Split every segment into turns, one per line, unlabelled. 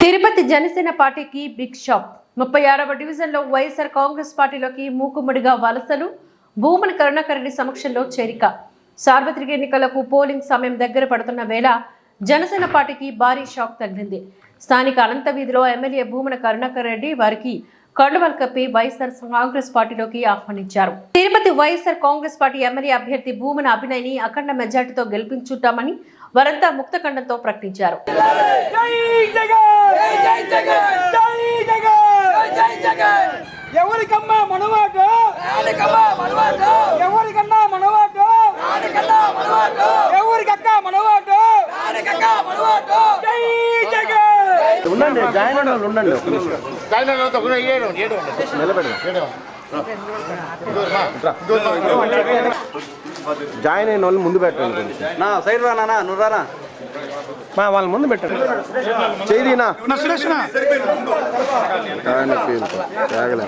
తిరుపతి జనసేన పార్టీకి big shop ముప్పై ఆరవ డివిజన్లో వైఎస్ఆర్ కాంగ్రెస్ పార్టీలోకి మూకుమ్మడిగా వలసలు భూమన కరుణాకర్ రెడ్డి సమక్షంలో చేరిక. సార్వత్రిక ఎన్నికలకు పోలింగ్ సమయం దగ్గర పడుతున్న వేళ జనసేన పార్టీకి భారీ షాక్ తగిలింది. స్థానిక అనంత వీధిలో ఎమ్మెల్యే భూమన కరుణాకర్ రెడ్డి వారికి కండువలు కప్పి వైఎస్ఆర్ కాంగ్రెస్ పార్టీలోకి ఆహ్వానించారు. Tirupati YSR Congress party MLA అభ్యర్థి భూమన అభినయ్ని అఖండ మెజార్టీతో గెలిపించుంటామని వారంతా ముక్తఖండంతో ప్రకటించారు.
జై జగన్ జై జగన్ జై జగన్ జై జగన్ ఎవరికమ్మా మనవాటు ఎవరికమ్మా మనవాటు ఎవరికన్నా మనవాటు మనవాటు ఎవరికక్క మనవాటు మనవాటు జై జగన్
ఉండండి జాయిన్ అయిన వాళ్ళు ఉండండి ఒక్క నిమిషం. నిలబడి జాయిన్ అయిన వాళ్ళు ముందు పెట్టండి కొంచెం.
నా సైడ్ రా నాన్న నువ్వు రానా
మా వాళ్ళ ముందు పెట్టండి చేదినా తాగలే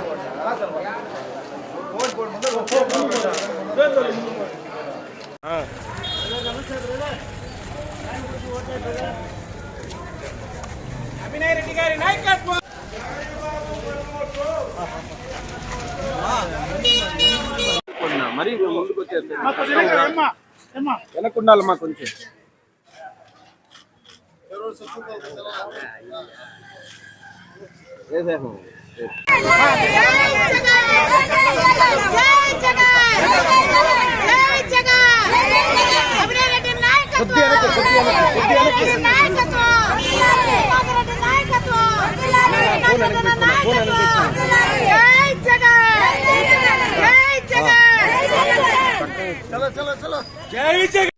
అభినయ్ రెడ్డి గారి నాయకత్వం
మరి ముందుకు వెనకుండాలి మా కొంచెం వేసేసాము.
జై జగన్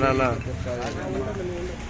నా, నా. నాకు కాదు.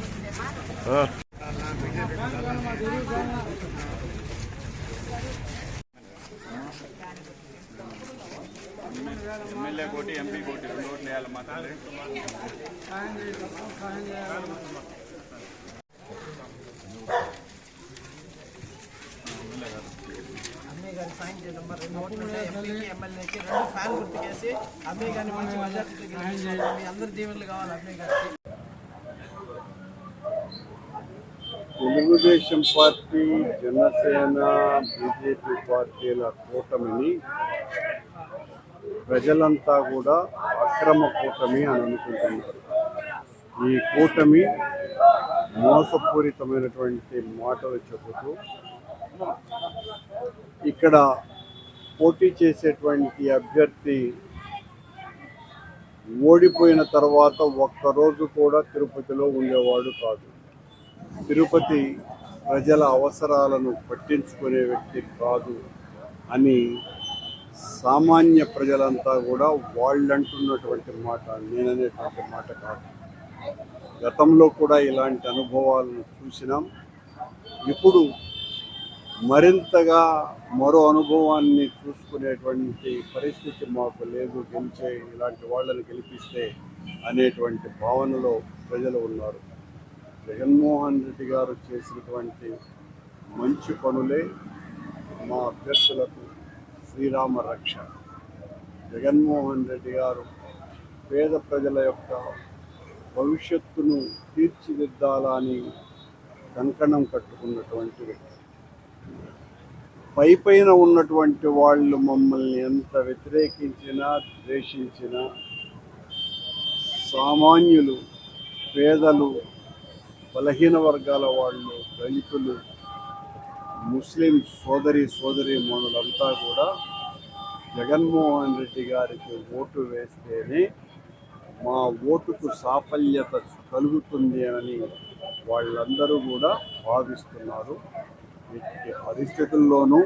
ఎమ్మెల్యే కోటి ఎంపీ కోటి రెండు ఆ.
అమ్మాయి గారి సాయం చేయడం. మరి రెండు ఓట్లు ఉంటాయి ఎంపీకి ఎమ్మెల్యేకి రెండు ఫ్యాన్ గుర్తు చేసి అమ్మాయి గారిని మంచి మెజార్టీతో గెలిపించాలి. మీ అందరి దీవెనలు కావాలి అమ్మాయి గారికి.
తెలుగుదేశం పార్టీ జనసేన బీజేపీ పార్టీల కూటమిని ప్రజలంతా కూడా అక్రమ కూటమి అని అనుకుంటున్నారు. ఈ కూటమి మోసపూరితమైనటువంటి మాటలు చెబుతూ ఇక్కడ పోటీ చేసేటువంటి అభ్యర్థి ఓడిపోయిన తర్వాత ఒక్కరోజు కూడా తిరుపతిలో ఉండేవాడు కాదు. తిరుపతి ప్రజల అవసరాలను పట్టించుకునే వ్యక్తి కాదు అని సామాన్య ప్రజలంతా కూడా వాళ్ళంటున్నటువంటి మాట నేననేటువంటి మాట కాదు. గతంలో కూడా ఇలాంటి అనుభవాలను చూసినాం. ఇప్పుడు మరింతగా మరో అనుభవాన్ని చూసుకునేటువంటి పరిస్థితి మాకు లేదు. గెలిచే ఇలాంటి వాళ్ళని గెలిపిస్తే అనేటువంటి భావనలో ప్రజలు ఉన్నారు. జగన్మోహన్ రెడ్డి గారు చేసినటువంటి మంచి పనులే మా అభ్యర్థులకు శ్రీరామ రక్ష. జగన్మోహన్ రెడ్డి గారు పేద ప్రజల యొక్క భవిష్యత్తును తీర్చిదిద్దాలని కంకణం కట్టుకున్నటువంటి వ్యక్తి. పై పైన ఉన్నటువంటి వాళ్ళు మమ్మల్ని ఎంత వ్యతిరేకించినా ద్వేషించినా సామాన్యులు పేదలు బలహీన వర్గాల వాళ్ళు దళితులు ముస్లిం సోదరి సోదరి మనులంతా కూడా జగన్మోహన్ రెడ్డి గారికి ఓటు వేస్తేనే మా ఓటుకు సాఫల్యత కలుగుతుంది అని వాళ్ళందరూ కూడా భావిస్తున్నారు. ఇట్టి పరిస్థితుల్లోనూ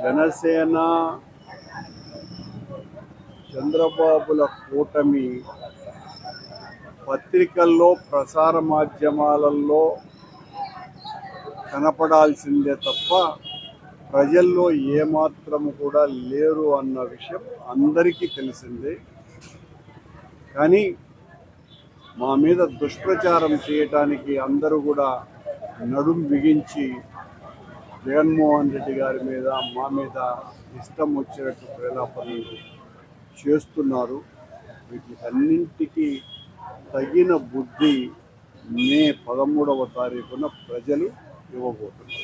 జనసేన చంద్రబాబుల కూటమి పత్రికల్లో ప్రసార మాధ్యమాలలో కనపడాల్సిందే తప్ప ప్రజల్లో ఏమాత్రం కూడా లేరు అన్న విషయం అందరికీ తెలిసిందే. కానీ మా మీద దుష్ప్రచారం చేయటానికి అందరూ కూడా నడుం బిగించి జగన్మోహన్ రెడ్డి గారి మీద మా మీద ఇష్టం వచ్చినట్టు ప్రేలాపనలు చేస్తున్నారు. వీటికన్నింటికీ తగిన బుద్ధి మే పదమూడవ తారీఖున ప్రజలు ఇవ్వబోతున్నారు.